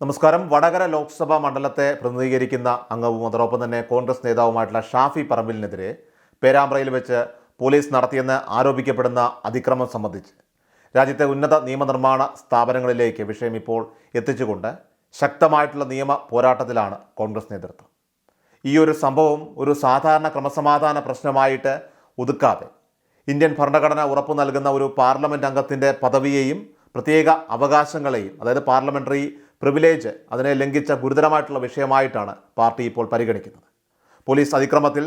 നമസ്കാരം. വടകര ലോക്സഭാ മണ്ഡലത്തെ പ്രതിനിധീകരിക്കുന്ന അംഗവും അതോടൊപ്പം തന്നെ കോൺഗ്രസ് നേതാവുമായിട്ടുള്ള ഷാഫി പറമ്പിലിനെതിരെ പേരാമ്പ്രയിൽ വെച്ച് പോലീസ് നടത്തിയെന്ന് ആരോപിക്കപ്പെടുന്ന അതിക്രമം സംബന്ധിച്ച് രാജ്യത്തെ ഉന്നത നിയമനിർമ്മാണ സ്ഥാപനങ്ങളിലേക്ക് വിഷയം ഇപ്പോൾ എത്തിച്ചുകൊണ്ട് ശക്തമായിട്ടുള്ള നിയമ പോരാട്ടത്തിലാണ് കോൺഗ്രസ് നേതൃത്വം. ഈ ഒരു സംഭവം ഒരു സാധാരണ ക്രമസമാധാന പ്രശ്നമായിട്ട് ഒതുക്കാതെ ഇന്ത്യൻ ഭരണഘടന ഉറപ്പു നൽകുന്ന ഒരു പാർലമെന്റ് അംഗത്തിന്റെ പദവിയെയും പ്രത്യേക അവകാശങ്ങളെയും അതായത് പാർലമെന്ററി പ്രിവിലേജ് അതിനെ ലംഘിച്ച ഗുരുതരമായിട്ടുള്ള വിഷയമായിട്ടാണ് പാർട്ടി ഇപ്പോൾ പരിഗണിക്കുന്നത്. പോലീസ് അതിക്രമത്തിൽ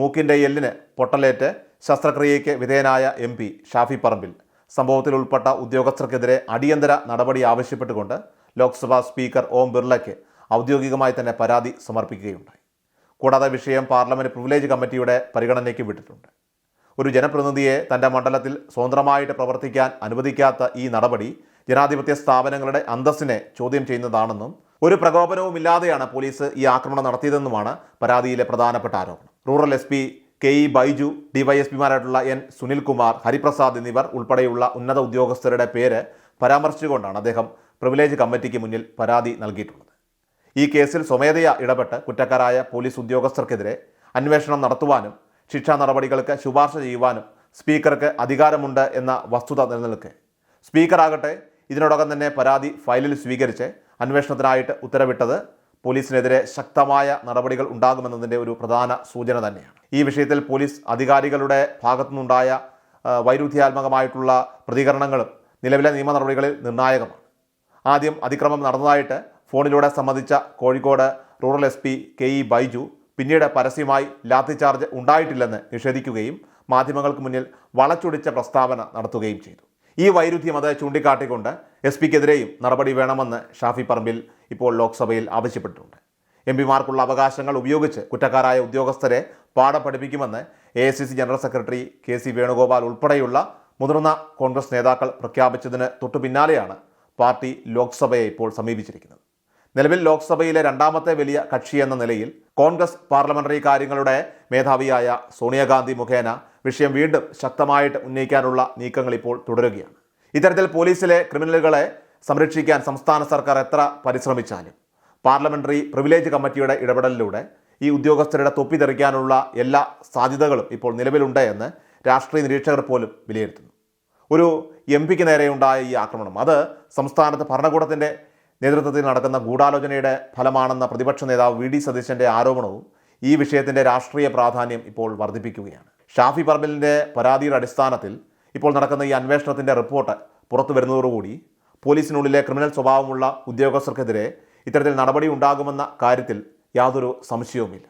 മൂക്കിന്റെ എല്ലിന് പൊട്ടലേറ്റ് ശസ്ത്രക്രിയയ്ക്ക് വിധേയനായ എം പി ഷാഫി പറമ്പിൽ. സംഭവത്തിൽ ഉൾപ്പെട്ട ഉദ്യോഗസ്ഥർക്കെതിരെ അടിയന്തര നടപടി ആവശ്യപ്പെട്ടുകൊണ്ട് ലോക്സഭാ സ്പീക്കർ ഓം ബിർളയ്ക്ക് ഔദ്യോഗികമായി തന്നെ പരാതി സമർപ്പിക്കുകയുണ്ടായി. കൂടാതെ വിഷയം പാർലമെന്റ് പ്രിവിലേജ് കമ്മിറ്റിയുടെ പരിഗണനയ്ക്ക് വിട്ടിട്ടുണ്ട്. ഒരു ജനപ്രതിനിധിയെ തന്റെ മണ്ഡലത്തിൽ സ്വതന്ത്രമായിട്ട് പ്രവർത്തിക്കാൻ അനുവദിക്കാത്ത ഈ നടപടി ജനാധിപത്യ സ്ഥാപനങ്ങളുടെ അന്തസ്സിനെ ചോദ്യം ചെയ്യുന്നതാണെന്നും ഒരു പ്രകോപനവും ഇല്ലാതെയാണ് പോലീസ് ഈ ആക്രമണം നടത്തിയതെന്നുമാണ് പരാതിയിലെ പ്രധാനപ്പെട്ട ആരോപണം. Rural S P K E Baiju ഡിവൈഎസ്പിമാരായിട്ടുള്ള N Sunilkumar Hariprasad എന്നിവർ ഉൾപ്പെടെയുള്ള ഉന്നത ഉദ്യോഗസ്ഥരുടെ പേര് പരാമർശിച്ചുകൊണ്ടാണ് അദ്ദേഹം പ്രിവിലേജ് കമ്മിറ്റിക്ക് മുന്നിൽ പരാതി നൽകിയിട്ടുള്ളത്. ഈ കേസിൽ സ്വമേധയാ ഇടപെട്ട് കുറ്റക്കാരായ പോലീസ് ഉദ്യോഗസ്ഥർക്കെതിരെ അന്വേഷണം നടത്തുവാനും ശിക്ഷാ നടപടികൾക്ക് ശുപാർശ ചെയ്യുവാനും സ്പീക്കർക്ക് അധികാരമുണ്ട് എന്ന വസ്തുത നിലനിൽക്കെ. സ്പീക്കറാകട്ടെ ഇതിനോടകം തന്നെ പരാതി ഫയലിൽ സ്വീകരിച്ച് അന്വേഷണത്തിനായിട്ട് ഉത്തരവിട്ടത് പോലീസിനെതിരെ ശക്തമായ നടപടികൾ ഉണ്ടാകുമെന്നതിന്റെ ഒരു പ്രധാന സൂചന തന്നെയാണ്. ഈ വിഷയത്തിൽ പോലീസ് അധികാരികളുടെ ഭാഗത്തുനിന്നുണ്ടായ വൈരുദ്ധ്യാത്മകമായിട്ടുള്ള പ്രതികരണങ്ങളും നിലവിലെ നിയമ നടപടികളിൽ നിർണായകമാണ്. ആദ്യം അതിക്രമം നടന്നതായിട്ട് ഫോണിലൂടെ സംബന്ധിച്ച Kozhikode rural S P K E Baiju പിന്നീട് പരസ്യമായി ലാത്തി ചാർജ് ഉണ്ടായിട്ടില്ലെന്ന് നിഷേധിക്കുകയും മാധ്യമങ്ങൾക്ക് മുന്നിൽ വളച്ചൊടിച്ച പ്രസ്താവന നടത്തുകയും ചെയ്തു. ഈ വൈരുദ്ധ്യം അത് ചൂണ്ടിക്കാട്ടിക്കൊണ്ട് എസ് പിക്കെതിരെയും നടപടി വേണമെന്ന് ഷാഫി പറമ്പിൽ ഇപ്പോൾ ലോക്സഭയിൽ ആവശ്യപ്പെട്ടിട്ടുണ്ട്. എം പിമാർക്കുള്ള അവകാശങ്ങൾ ഉപയോഗിച്ച് കുറ്റക്കാരായ ഉദ്യോഗസ്ഥരെ പാഠം പഠിപ്പിക്കുമെന്ന് A general secretary K C Venugopal ഉൾപ്പെടെയുള്ള മുതിർന്ന കോൺഗ്രസ് നേതാക്കൾ പ്രഖ്യാപിച്ചതിന് തൊട്ടു പിന്നാലെയാണ് പാർട്ടി ലോക്സഭയെ ഇപ്പോൾ സമീപിച്ചിരിക്കുന്നത്. നിലവിൽ ലോക്സഭയിലെ രണ്ടാമത്തെ വലിയ കക്ഷി എന്ന നിലയിൽ കോൺഗ്രസ് പാർലമെന്ററി കാര്യങ്ങളുടെ മേധാവിയായ സോണിയാഗാന്ധി മുഖേന വിഷയം വീണ്ടും ശക്തമായിട്ട് ഉന്നയിക്കാനുള്ള നീക്കങ്ങൾ ഇപ്പോൾ തുടരുകയാണ്. ഇത്തരത്തിൽ പോലീസിലെ ക്രിമിനലുകളെ സംരക്ഷിക്കാൻ സംസ്ഥാന സർക്കാർ എത്ര പരിശ്രമിച്ചാലും പാർലമെന്ററി പ്രിവിലേജ് കമ്മിറ്റിയുടെ ഇടപെടലിലൂടെ ഈ ഉദ്യോഗസ്ഥരുടെ തൊപ്പി തെറിക്കാനുള്ള എല്ലാ സാധ്യതകളും ഇപ്പോൾ നിലവിലുണ്ട് എന്ന് രാഷ്ട്രീയ നിരീക്ഷകർ പോലും വിലയിരുത്തുന്നു. ഒരു എം പിക്ക് നേരെയുണ്ടായ ഈ ആക്രമണം അത് സംസ്ഥാനത്ത് ഭരണകൂടത്തിന്റെ നേതൃത്വത്തിൽ നടക്കുന്ന ഗൂഢാലോചനയുടെ ഫലമാണെന്ന പ്രതിപക്ഷ നേതാവ് വി ഡി സതീശന്റെ ആരോപണവും ഈ വിഷയത്തിന്റെ രാഷ്ട്രീയ പ്രാധാന്യം ഇപ്പോൾ വർദ്ധിപ്പിക്കുകയാണ്. ഷാഫി പറമ്പലിന്റെ പരാതിയുടെ അടിസ്ഥാനത്തിൽ ഇപ്പോൾ നടക്കുന്ന ഈ അന്വേഷണത്തിന്റെ റിപ്പോർട്ട് പുറത്തു വരുന്നതോടുകൂടി പോലീസിനുള്ളിലെ ക്രിമിനൽ സ്വഭാവമുള്ള ഉദ്യോഗസ്ഥർക്കെതിരെ ഇത്തരത്തിൽ നടപടി ഉണ്ടാകുമെന്ന കാര്യത്തിൽ യാതൊരു സംശയവുമില്ല.